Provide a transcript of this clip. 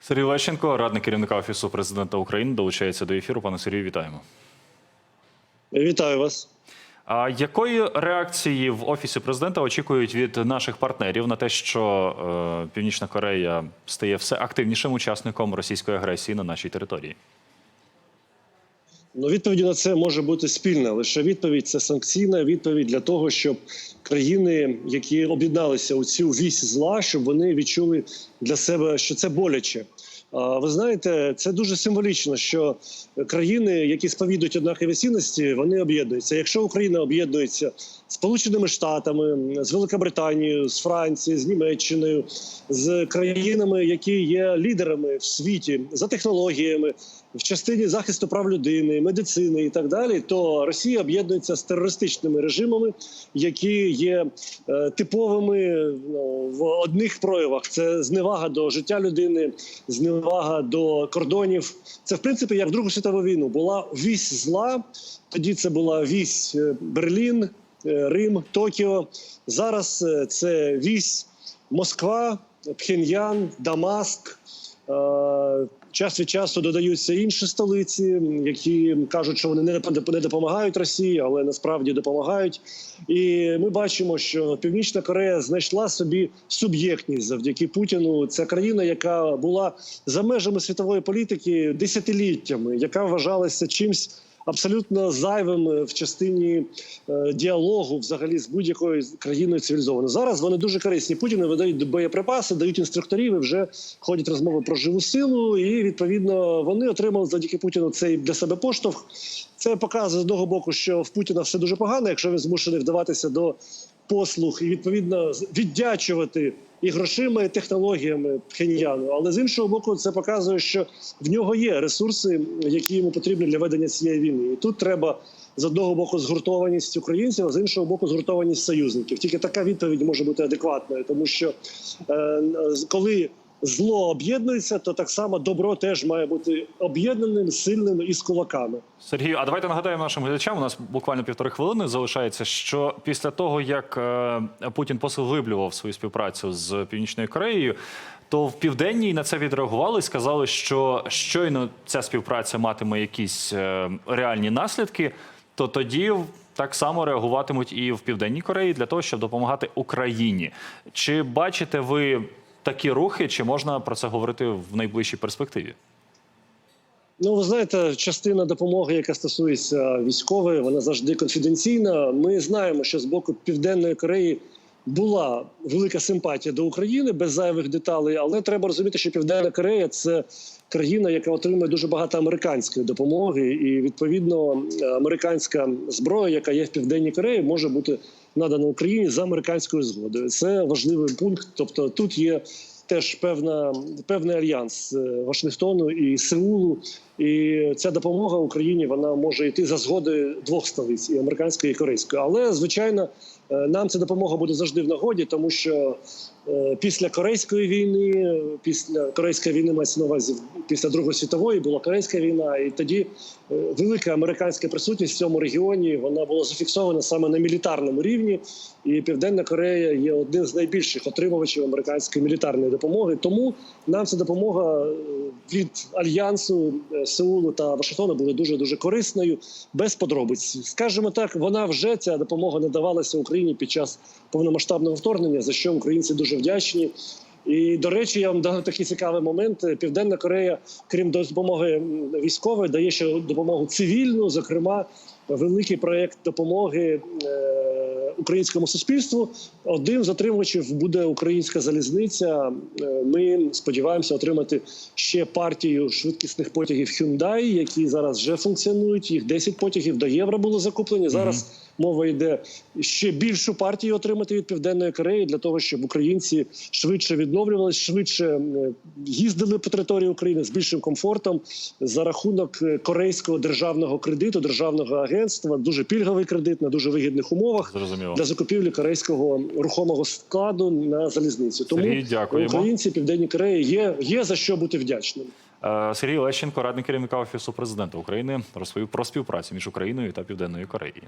Сергій Лещенко, радник керівника офісу президента України, долучається до ефіру. Пане Сергію, вітаємо. Вітаю вас. А якої реакції в офісі президента очікують від наших партнерів на те, що е, Північна Корея стає все активнішим учасником російської агресії на нашій території? Ну, відповіді на це може бути спільна. Лише відповідь це санкційна відповідь для того, щоб країни, які об'єдналися у цю вісь зла, щоб вони відчули для себе, що це боляче. Ви знаєте, це дуже символічно, що країни, які сповідують однакові цінності, вони об'єднуються. Якщо Україна об'єднується з Сполученими Штатами, з Великобританією, з Францією, з Німеччиною, з країнами, які є лідерами в світі за технологіями, в частині захисту прав людини, медицини і так далі, то Росія об'єднується з терористичними режимами, які є е, типовими ну, в одних проявах: це зневага до життя людини, зневага до кордонів. Це в принципі як в Другу світову війну була вісь зла. Тоді це була вісь е, Берлін, е, Рим, Токіо. Зараз е, це вісь Москва, Пхеньян, Дамаск. Час від часу додаються інші столиці, які кажуть, що вони не допомагають Росії, але насправді допомагають. І ми бачимо, що Північна Корея знайшла собі суб'єктність завдяки Путіну. Це країна, яка була за межами світової політики десятиліттями, яка вважалася чимсь. Абсолютно зайвим в частині е, діалогу, взагалі, з будь-якою країною цивілізованою. Зараз вони дуже корисні. Путіну видають боєприпаси, дають інструкторів. і Вже ходять розмови про живу силу, і відповідно вони отримали завдяки Путіну цей для себе поштовх. Це показує з одного боку, що в Путіна все дуже погано, якщо він змушений вдаватися до послуг і відповідно віддячувати і грошима, і технологіями Пхеньяну. Але з іншого боку, це показує, що в нього є ресурси, які йому потрібні для ведення цієї війни. І тут треба. З одного боку згуртованість українців, а з іншого боку, згуртованість союзників. Тільки така відповідь може бути адекватною, тому що е, коли зло об'єднується, то так само добро теж має бути об'єднаним, сильним і з кулаками. Сергію, а давайте нагадаємо нашим глядачам. У нас буквально півтори хвилини залишається. Що після того, як е, Путін посилиблював свою співпрацю з Північною Кореєю, то в південній на це відреагували і сказали, що щойно ця співпраця матиме якісь е, реальні наслідки, то тоді так само реагуватимуть і в південній Кореї для того, щоб допомагати Україні. Чи бачите ви такі рухи, чи можна про це говорити в найближчій перспективі? Ну, ви знаєте, частина допомоги, яка стосується військової, вона завжди конфіденційна. Ми знаємо, що з боку Південної Кореї була велика симпатія до України без зайвих деталей, але треба розуміти, що Південна Корея це країна, яка отримує дуже багато американської допомоги, і відповідно американська зброя, яка є в Південній Кореї, може бути надана Україні за американською згодою. Це важливий пункт. Тобто тут є теж певна певний альянс е, Вашингтону і Сеулу. І ця допомога Україні вона може йти за згодою двох столиць і американської і корейської. Але звичайно, нам ця допомога буде завжди в нагоді, тому що е, після корейської війни, е, після корейської війни мається на увазі після Другої світової була корейська війна, і тоді е, велика американська присутність в цьому регіоні вона була зафіксована саме на мілітарному рівні. І Південна Корея є одним з найбільших отримувачів американської мілітарної допомоги. Тому нам ця допомога е, від альянсу е, Сеулу та Вашингтона була дуже дуже корисною, без подробиць. Скажімо так, вона вже ця допомога надавалася Україні під час повномасштабного вторгнення, за що українці дуже вдячні. І до речі, я вам дам такий цікавий момент. Південна Корея, крім допомоги військової, дає ще допомогу цивільну, зокрема, великий проект допомоги. е, Українському суспільству одним з отримувачів буде українська залізниця. Е, Ми сподіваємося отримати ще партію швидкісних потягів Hyundai, які зараз вже функціонують. Їх 10 потягів до євро було закуплені. Зараз мова йде ще більшу партію отримати від південної Кореї для того, щоб українці швидше відновлювалися, швидше їздили по території України з більшим комфортом за рахунок е, корейського державного кредиту, державного агентства. Дуже пільговий кредит на дуже вигідних умовах Зрозуміло. для закупівлі корейського рухомого складу на залізницю. Тому Сергій, дякуємо. українці Південній Кореї є, є за що бути вдячним. Е, Сергій Лещенко, радник керівника офісу президента України, розповів про співпрацю між Україною та Південною Кореєю.